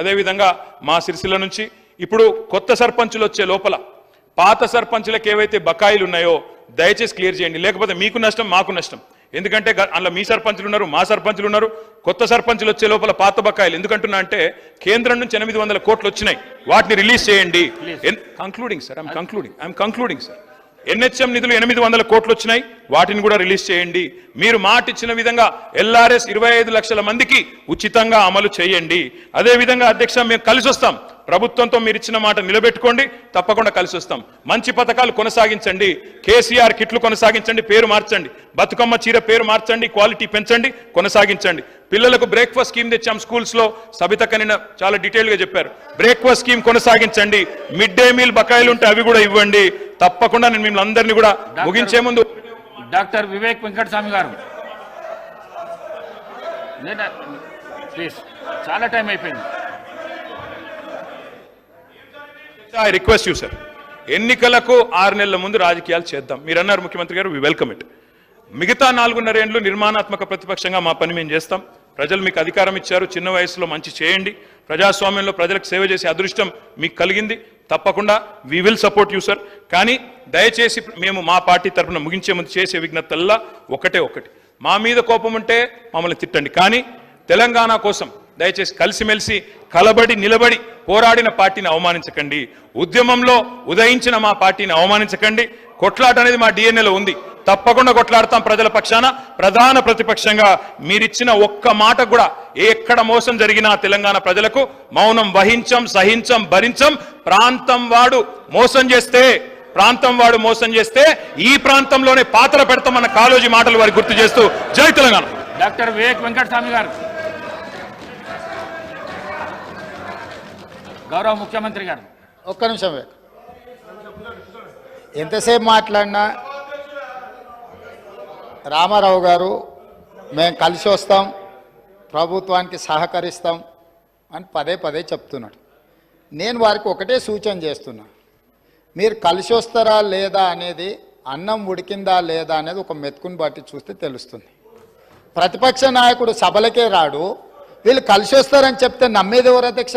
అదేవిధంగా మా సిరిసిల్ల నుంచి ఇప్పుడు కొత్త సర్పంచులు వచ్చే లోపల పాత సర్పంచులకు ఏవైతే బకాయిలు ఉన్నాయో దయచేసి క్లియర్ చేయండి. లేకపోతే మీకు నష్టం మాకు నష్టం. ఎందుకంటే అందులో మీ సర్పంచులు ఉన్నారు మా సర్పంచులు ఉన్నారు. కొత్త సర్పంచులు వచ్చే లోపల పాత బకాయిలు. ఎందుకంటున్నా అంటే కేంద్రం నుంచి ఎనిమిది వందల కోట్లు వచ్చినాయి. వాటిని రిలీజ్ చేయండి. Concluding sir I'm concluding I'm concluding sir NHM నిధులు ఎనిమిది వందల కోట్లు వచ్చినాయి. వాటిని కూడా రిలీజ్ చేయండి. మీరు మాట ఇచ్చిన విధంగా ఎల్ఆర్ఎస్ ఇరవై ఐదు లక్షల మందికి ఉచితంగా అమలు చేయండి. అదే విధంగా అధ్యక్ష మేము కలిసి వస్తాం. ప్రభుత్వంతో మీరు ఇచ్చిన మాట నిలబెట్టుకోండి. తప్పకుండా కలిసి వస్తాం. మంచి పథకాలు కొనసాగించండి. కేసీఆర్ కిట్లు కొనసాగించండి. పేరు మార్చండి. బతుకమ్మ చీర పేరు మార్చండి. క్వాలిటీ పెంచండి. కొనసాగించండి. పిల్లలకు బ్రేక్ఫాస్ట్ స్కీమ్ తెచ్చాం స్కూల్స్లో. సబిత కనిన చాలా డీటెయిల్గా చెప్పారు. బ్రేక్ఫాస్ట్ స్కీమ్ కొనసాగించండి. మిడ్ డే మీల్ బకాయిలు ఉంటే అవి కూడా ఇవ్వండి. తప్పకుండా నేను మిమ్మల్ని అందరినీ కూడా ముగించే ముందు డాక్టర్ వివేక్ వెంకటస్వామి గారు. ప్లీజ్ చాలా టైం అయిపోయింది. ఐ రిక్వెస్ట్ యూ సార్ ఎన్నికలకు ఆరు నెలల ముందు రాజకీయాలు చేద్దాం. మీరు అన్నారు ముఖ్యమంత్రి గారు వి వెల్కమ్ ఇట్ మిగతా నాలుగున్నర ఏండ్లు నిర్మాణాత్మక ప్రతిపక్షంగా మా పని మేము చేస్తాం. ప్రజలు మీకు అధికారం ఇచ్చారు చిన్న వయసులో మంచి చేయండి. ప్రజాస్వామ్యంలో ప్రజలకు సేవ చేసే అదృష్టం మీకు కలిగింది. తప్పకుండా we will support you sir కానీ దయచేసి మేము మా పార్టీ తరఫున ముగించే ముందు చేసే విజ్ఞతల్లా ఒకటే ఒకటి. మా మీద కోపం ఉంటే మమ్మల్ని తిట్టండి. కానీ తెలంగాణ కోసం దయచేసి కలిసిమెలిసి కలబడి నిలబడి పోరాడిన పార్టీని అవమానించకండి. ఉద్యమంలో ఉదయించిన మా పార్టీని అవమానించకండి. కొట్లాట అనేది మా డిఎన్ఏలో ఉంది. తప్పకుండా కొట్లాడతాం ప్రజల పక్షాన. ప్రధాన ప్రతిపక్షంగా మీరిచ్చిన ఒక్క మాట కూడా ఎక్కడ మోసం జరిగినా తెలంగాణ ప్రజలకు మౌనం వహించం సహించం భరించం. ప్రాంతం వాడు మోసం చేస్తే ప్రాంతం వాడు మోసం చేస్తే ఈ ప్రాంతంలోనే పాత్ర పెడతామన్న కాలోజీ మాటలు వారికి గుర్తు చేస్తూ జై తెలంగాణ. డాక్టర్ వివేక్ వెంకటస్వామి గారు. గౌరవ ముఖ్యమంత్రి గారు. ఒక్క నిమిషం ఎంతసేపు మాట్లాడినా రామారావు గారు మేము కలిసి వస్తాం ప్రభుత్వానికి సహకరిస్తాం అని పదే పదే చెప్తున్నాడు. నేను వారికి ఒకటే సూచన చేస్తున్నా. మీరు కలిసి వస్తారా లేదా అనేది అన్నం ఉడికిందా లేదా అనేది ఒక మెతుకుని బట్టి చూస్తే తెలుస్తుంది. ప్రతిపక్ష నాయకుడు సభలకే రాడు వీళ్ళు కలిసి వస్తారని చెప్తే నమ్మేది ఎవరు అధ్యక్ష?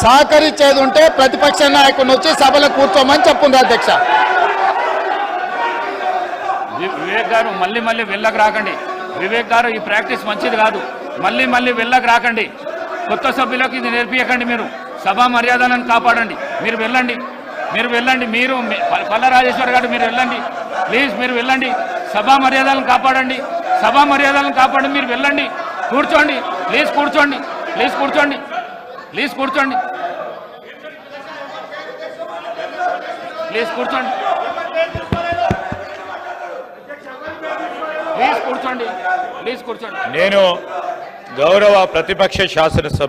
సహకరించేది ఉంటే ప్రతిపక్ష నాయకుడిని వచ్చి సభలో కూర్చోమని చెప్పుంది అధ్యక్ష. వివేక్ గారు మళ్ళీ మళ్ళీ వెళ్ళకు రాకండి. వివేక్ గారు ఈ ప్రాక్టీస్ మంచిది కాదు. మళ్ళీ మళ్ళీ వెళ్ళకు రాకండి. కొత్త సభ్యులకు ఇది నేర్పించకండి మీరు. సభా మర్యాదలను కాపాడండి. మీరు వెళ్ళండి. మీరు వెళ్ళండి. మీరు పల్ల రాజేశ్వర్ గారు మీరు వెళ్ళండి. ప్లీజ్ మీరు వెళ్ళండి. సభా మర్యాదలను కాపాడండి. సభా మర్యాదలను కాపాడండి. మీరు వెళ్ళండి. కూర్చోండి. ప్లీజ్ కూర్చోండి. ప్లీజ్ కూర్చోండి. ప్లీజ్ కూర్చోండి. ప్లీజ్ కూర్చోండి. ప్లీజ్ కూర్చోండి. ప్లీజ్ కూర్చోండి. నేను గౌరవ ప్రతిపక్ష శాసనసభ